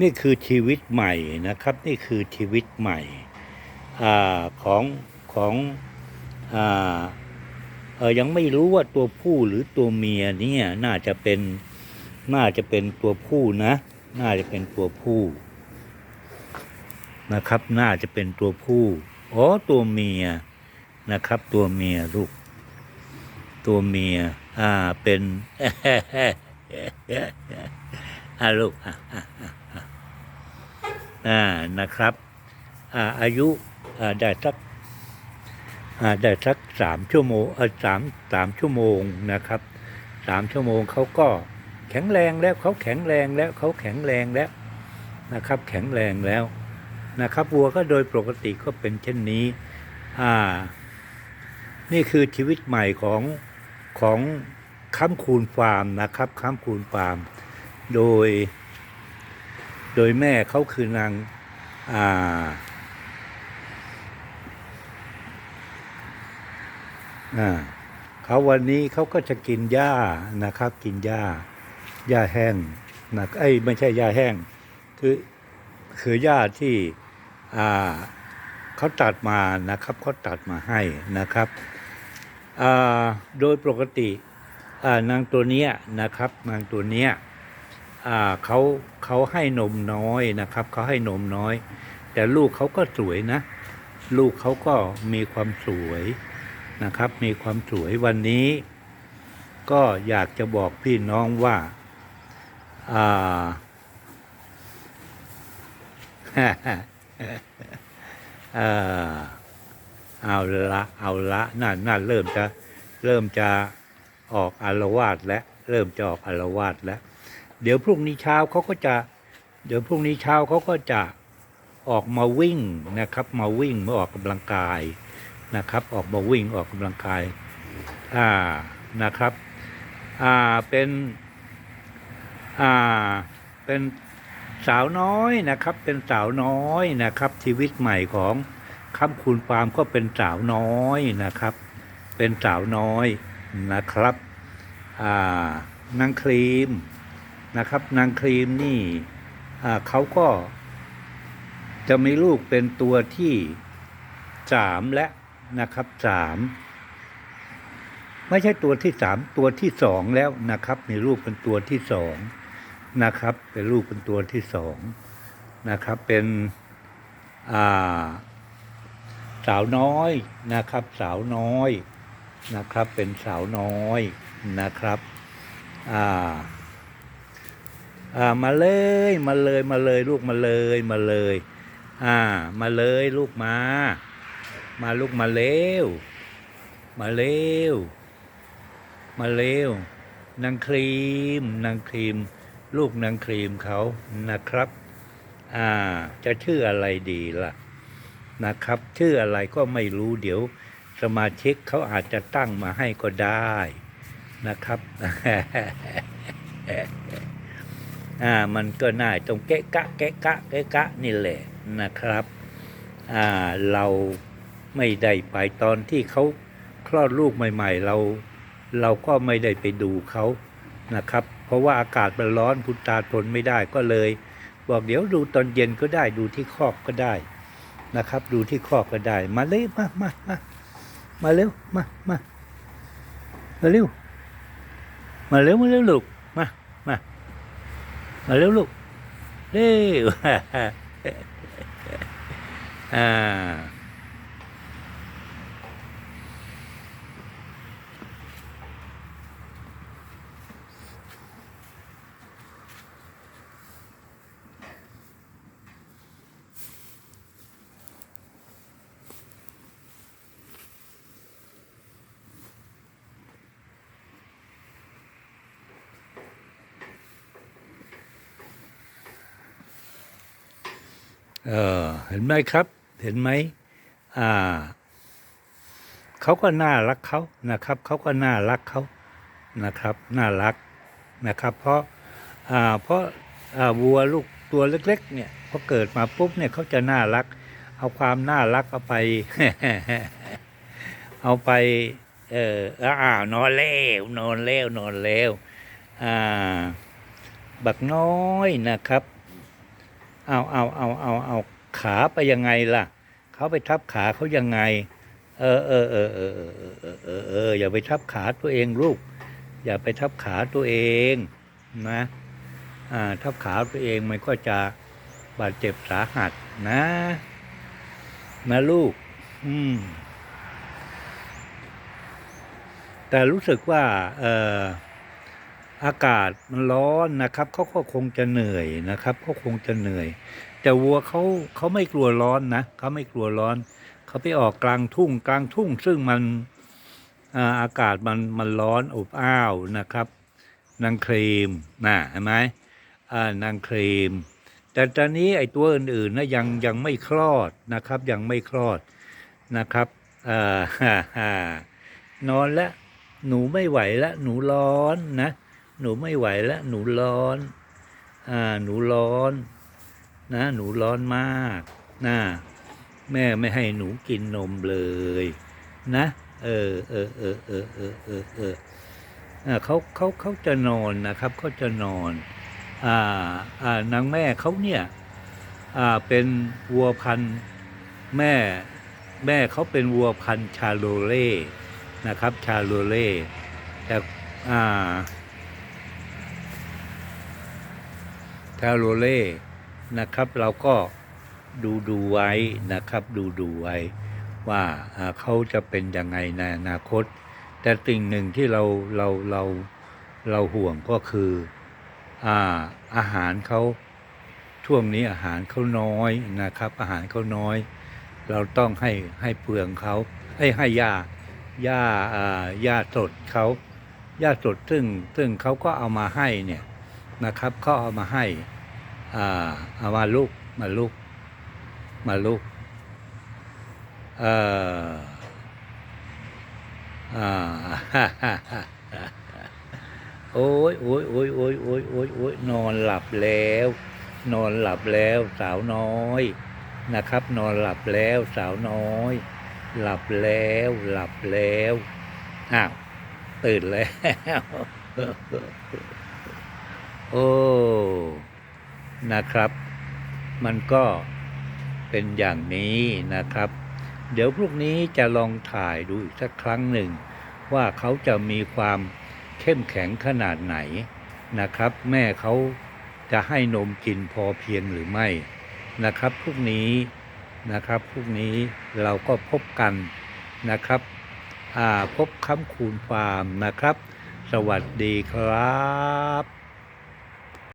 นี่คือชีวิตใหม่นะครับ นี่คือชีวิตใหม่อของของอออยังไม่รู้ว่าตัวผู้หรือตัวเมียเนี่ยน่าจะเป็นน่าจะเป็นตัวผู้นะ น่าจะเป็นตัวผู้นะครับ น่าจะเป็นตัวผู้อ๋อตัวเมียนะครับ ตัวเมียลูก ตัวเมีย อ่าเป็นอ่าลูกอะ อ่านะครับอ่าอายุอ่าได้สักอ่าได้สักสามชั่วโมงเออสามสามชั่วโมงนะครับสามชั่วโมงเขาก็แข็งแรงแล้วเขาแข็งแรงแล้วเขาแข็งแรงแล้วนะครับ แข็งแรงแล้วนะครับวัวก็โดยปกติก็เป็นเช่นนี้อ่านี่คือชีวิตใหม่ของของค้ำคูณฟาร์มนะครับค้ำคูณฟาร์ม โดย โดยแม่เขาคือนางอ่าอ่าเขาวันนี้เขาก็จะกินหญ้านะครับ กินหญ้าหญ้าแห้งนะไอ้ไม่ใช่หญ้าแห้ง คือคือหญ้าที่อ่าเขาตัดมานะครับเขาตัดมาให้นะครับอ่าโดยปกติอ่านางตัวเนี้ยนะครับ นางตัวเนี้ย เขาเขาให้นมน้อยนะครับเขาให้นมน้อย แต่ลูกเขาก็สวยนะ ลูกเขาก็มีความสวยนะครับ มีความสวยวันนี้ ก็อยากจะบอกพี่น้องว่าอ่าเออเอาละเอาละน่าน่าเริ่มจะเริ่มจะออกอารวาสแล้วเริ่มจะออกอารวาสแล้ว เดี๋ยวพรุ่งนี้เช้าเขาก็จะ เดี๋ยวพรุ่งนี้เช้าเขาก็จะออกมาวิ่งนะครับ มาวิ่งมาออกกำลังกายนะครับ ออกมาวิ่งออกกำลังกายอ่านะครับอ่าเป็นอ่าเป็นสาวน้อยนะครับ เป็นสาวน้อยนะครับ ชีวิตใหม่ของคำคูณฟาร์มก็เป็นสาวน้อยนะครับ เป็นสาวน้อยนะครับอ่านางครีม นะครับ นางครีมนี่เขาก็ จะมีลูกเป็นตัวที่สามและนะครับสามไม่ใช่ตัวที่สามตัวที่สองแล้วนะครับ มีลูกเป็นตัวที่สองนะครับ เป็นลูกเป็นตัวที่สองนะครับ เป็นาสาวน้อยนะครับ สาวน้อยนะครับ เป็นสาวน้อยนะครับ อ่า อ่ามาเลยมาเลยมาเลยลูกมาเลยมาเลย อ่า มาเลยลูกมา มาลูกมาเร็ว มาเร็ว มาเร็วนางครีมนางครีม ลูกนางครีมเขานะครับ อ่า จะชื่ออะไรดีล่ะ นะครับ ชื่ออะไรก็ไม่รู้เดี๋ยว สมาชิกเขาอาจจะตั้งมาให้ก็ได้นะครับ อ่ามันก็น่าตรงเกะกะเกะกะเกะกะนี่แหละนะครับอ่าเราไม่ได้ไปตอนที่เขาคลอดลูกใหม่ ๆ เราเราก็ไม่ได้ไปดูเขานะครับ เพราะว่าอากาศมันร้อนคุตาทนไม่ได้ก็เลย บอกเดี๋ยวดูตอนเย็นก็ได้ดูที่คอกก็ได้นะครับ ดูที่คอกก็ได้ มาเลยมามามามาเร็วมามามาเร็วมาเร็วมาเร็วลูกมา มามาเร็วลูกเร็วอ่า เออเห็นไหมครับ เห็นไหมอ่าเขาก็น่ารักเขานะครับเขาก็น่ารักเขานะครับ น่ารักนะครับ เพราะอ่าเพราะอ่าวัวลูกตัวเล็ก ๆ เนี่ยพอเกิดมาปุ๊บเนี่ยเขาจะน่ารัก เอาความน่ารักเอาไป เอาไป เอออ้าวนอนเล้วนอนเล้วนอนเล้วอ่า บักน้อยนะครับ เอาเอาเอาเอาเอาขาไปยังไงล่ะ เขาไปทับขาเขายังไง เออเออเออเออเออเออเออเอออย่าไปทับขาตัวเองลูก อย่าไปทับขาตัวเองนะอ่าทับขาตัวเองมันก็จะบาดเจ็บสาหัสนะ นะลูก อืม แต่รู้สึกว่า เออ อากาศมันร้อนนะครับเขาก็คงจะเหนื่อยนะครับเขาคงจะเหนื่อย แต่วัวเขาเขาไม่กลัวร้อนนะเขาไม่กลัวร้อนเขาไปออกกลางทุ่งกลางทุ่ง ซึ่งมันอากาศมันมันร้อนอบอ้าวนะครับ นางครีมนะเห็นไหมนางครีม แต่ตอนนี้ไอ้ตัวอื่นๆนะยังยังไม่คลอดนะครับ ยังไม่คลอดนะครับอนอนแล้วหนูไม่ไหวแล้วหนูร้อนนะ หนูไม่ไหวแล้วหนูร้อน อ่า หนูร้อน นะ หนูร้อนมากนะแม่ไม่ให้หนูกินนมเลย นะ เออเออเออเออเออเออเอออ่าเขาเขาเขาจะนอนนะครับเขาจะนอน อ่า อ่านางแม่เขาเนี่ย อ่า เป็นวัวพันธุ์แม่ แม่เขาเป็นวัวพันธุ์ชาโลเล่ นะครับ ชาโลเล่ แต่ อ่า ชาโลเล่นะครับ เราก็ดูดูไว้นะครับ ดูดูไว้ว่าเขาจะเป็นยังไงในอนาคต แต่สิ่งหนึ่งที่เราเราเราเราห่วงก็คืออาอาหารเขาช่วงนี้อาหารเขาน้อยนะครับ อาหารเขาน้อย เราต้องให้ให้เปลืองเขาให้ให้ยาหญ้าอ่าหญ้าสดเขาหญ้าสดซึ่งซึ่งเขาก็เอามาให้เนี่ย นะครับเขาเอามาให้อ่าเอามาลูกมาลูกมาลูกเอ่ออ่าโอ้ยโอ้ยโอ้ยโอ้ยโอ้ยโอ้ยโอ้ยนอนหลับแล้ว นอนหลับแล้วสาวน้อยนะครับ นอนหลับแล้วสาวน้อย หลับแล้วหลับแล้วอ้าวตื่นแล้ว โอ้ นะครับ มันก็เป็นอย่างนี้นะครับ เดี๋ยวพรุ่งนี้จะลองถ่ายดูอีกสักครั้งหนึ่ง ว่าเขาจะมีความเข้มแข็งขนาดไหนนะครับ แม่เขาจะให้นมกินพอเพียงหรือไม่นะครับพรุ่งนี้นะครับพรุ่งนี้เราก็พบกันนะครับพบคำคูณฟาร์มนะครับ สวัสดีครับ